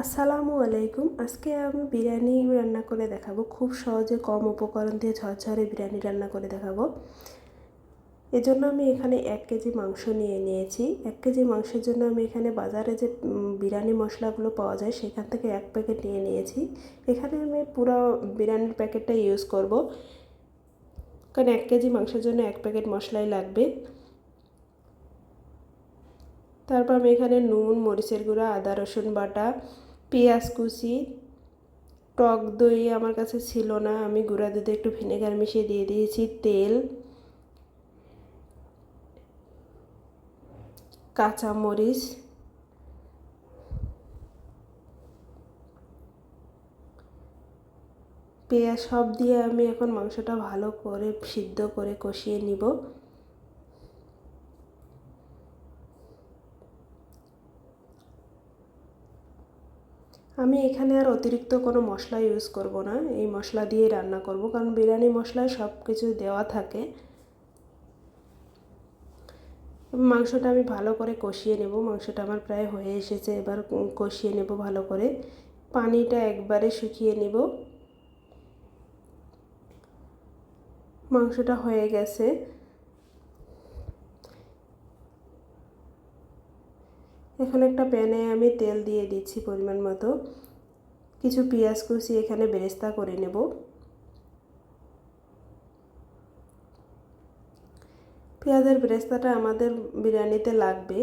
আসসালামু আলাইকুম। আজকে আমি বিরিয়ানি রান্না করে দেখাবো। খুব সহজে কম উপকরণ দিয়ে ঝরঝরে বিরিয়ানি রান্না করে দেখাবো। এজন্য আমি এখানে এক কেজি মাংস নিয়ে নিয়েছি। এক কেজি মাংসের জন্য আমি এখানে বাজারে যে বিরিয়ানি মশলাগুলো পাওয়া যায়, সেখান থেকে এক প্যাকেট নিয়ে নিয়েছি। এখানে আমি পুরো বিরিয়ানির প্যাকেটটা ইউজ করব। কারণ এক কেজি মাংসের জন্য এক প্যাকেট মশলাই লাগবে। তারপর আমি এখানে নুন, মরিচের গুঁড়া, আদা, রসুন বাটা, পেঁয়াজ কুচি, টক দই আমার কাছে ছিল না। আমি গুঁড়া দুধে একটু ভিনেগার মিশিয়ে দিয়ে দিয়েছি, তেল, কাঁচা মরিচ, পেঁয়াজ সব দিয়ে আমি এখন মাংসটা ভালো করে সিদ্ধ করে কষিয়ে নিব। আমি এখানে আর অতিরিক্ত কোনো মশলা ইউজ করব না। এই মশলা দিয়েই রান্না করব, কারণ বিরিয়ানি মশলায় সব কিছু দেওয়া থাকে। মাংসটা আমি ভালো করে কষিয়ে নেব। মাংসটা আমার প্রায় হয়ে এসেছে, এবার কষিয়ে নেব ভালো করে। পানিটা একবারে শুকিয়ে নেব। মাংসটা হয়ে গেছে। এখন একটা প্যানে আমি তেল দিয়ে দিচ্ছি পরিমাণ মতো। কিছু পেঁয়াজ কুচি এখানে বেরেস্তা করে নেব। পেঁয়াজের বেরেস্তাটা আমাদের বিরিয়ানিতে লাগবে।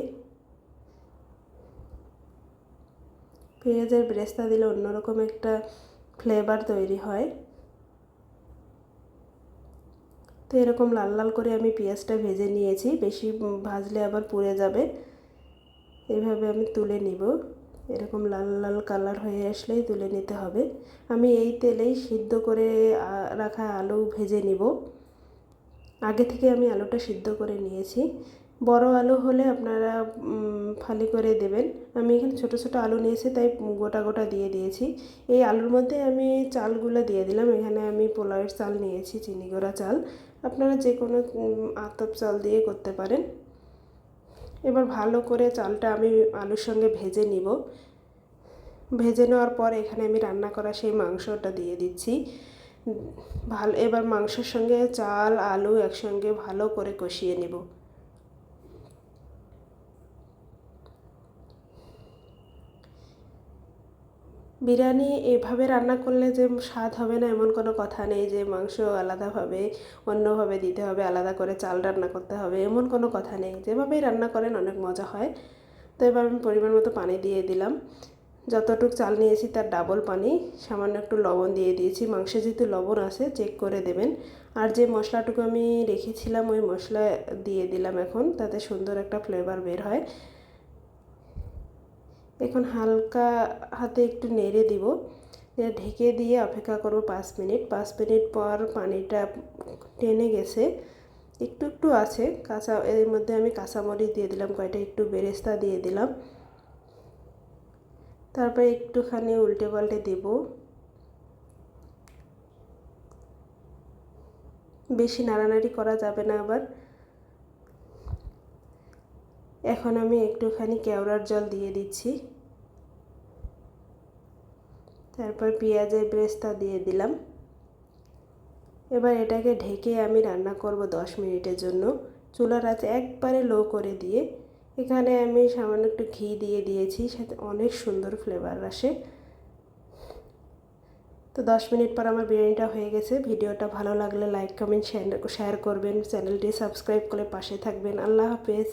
পেঁয়াজের বেরেস্তা দিলে অন্যরকম একটা ফ্লেভার তৈরি হয়। তো এরকম লাল লাল করে আমি পেঁয়াজটা ভেজে নিয়েছি। বেশি ভাজলে আবার পুড়ে যাবে। এইভাবে আমি তুলে নিব। এরকম লাল লাল কালার হয়ে আসলেই তুলে নিতে হবে। আমি এই তেলেই সিদ্ধ করে রাখা আলু ভেজে নিব। আগে থেকে আমি আলুটা সিদ্ধ করে নিয়েছি। বড় আলু হলে আপনারা ফালি করে দেবেন। আমি এখানে ছোট ছোট আলু নিয়েছি, তাই গোটা গোটা দিয়ে দিয়েছি। এই আলুর মধ্যে আমি চালগুলো দিয়ে দিলাম। এখানে আমি পোলাওয়ের চাল নিয়েছি, চিনি গোড়া চাল। আপনারা যে কোনো আতপ চাল দিয়ে করতে পারেন। এবার ভালো করে চালটা আমি আলুর সঙ্গে ভেজে নিব। ভেজে নেওয়ার পর এখানে আমি রান্না করা সেই মাংসটা দিয়ে দিচ্ছি। ভালো, এবার মাংসের সঙ্গে চাল, আলু একসঙ্গে ভালো করে কষিয়ে নেব। বিরিয়ানি এভাবে রান্না করলে যে স্বাদ হবে না, এমন কোনো কথা নেই যে মাংস আলাদাভাবে অন্যভাবে দিতে হবে, আলাদা করে চাল রান্না করতে হবে, এমন কোনো কথা নেই। যেভাবেই রান্না করেন অনেক মজা হয়। তো এবার আমি পরিমাণ মতো পানি দিয়ে দিলাম। যতটুক চাল নিয়েছি তার ডাবল পানি, সামান্য একটু লবণ দিয়ে দিয়েছি। মাংসে যেহেতু লবণ আছে চেক করে দেবেন। আর যে মশলাটুকু আমি রেখেছিলাম, ওই মশলা দিয়ে দিলাম এখন, তাতে সুন্দর একটা ফ্লেভার বের হয়। এখন হালকা হাতে একটু নেড়ে দিব। ঢেকে দিয়ে অপেক্ষা করব পাঁচ মিনিট। পাঁচ মিনিট পর পানিটা টেনে গেছে। একটু একটু আছে। কাঁচা, এর মধ্যে আমি কাঁচামরিচ দিয়ে দিলাম কয়টা একটু বেরেস্তা দিয়ে দিলাম। তারপরে একটুখানি উল্টে পাল্টে দেব। বেশি নাড়ানাড়ি করা যাবে না আবার। এখন আমি একটুখানি কেওড়ার জল দিয়ে দিচ্ছি। তারপর পেঁয়াজের ব্রেস্তা দিয়ে দিলাম। এবার এটাকে ঢেকে আমি রান্না করব দশ মিনিটের জন্য। চুলার আঁচ একবারে লো করে দিয়ে এখানে আমি সামান্য একটু ঘি দিয়ে দিয়েছি, সাথে অনেক সুন্দর ফ্লেভার আসে। তো দশ মিনিট পর আমার বিরিয়ানিটা হয়ে গেছে। ভিডিওটা ভালো লাগলে লাইক কমেন্ট শেয়ার করবেন। চ্যানেলটি সাবস্ক্রাইব করে পাশে থাকবেন। আল্লাহ হাফেজ।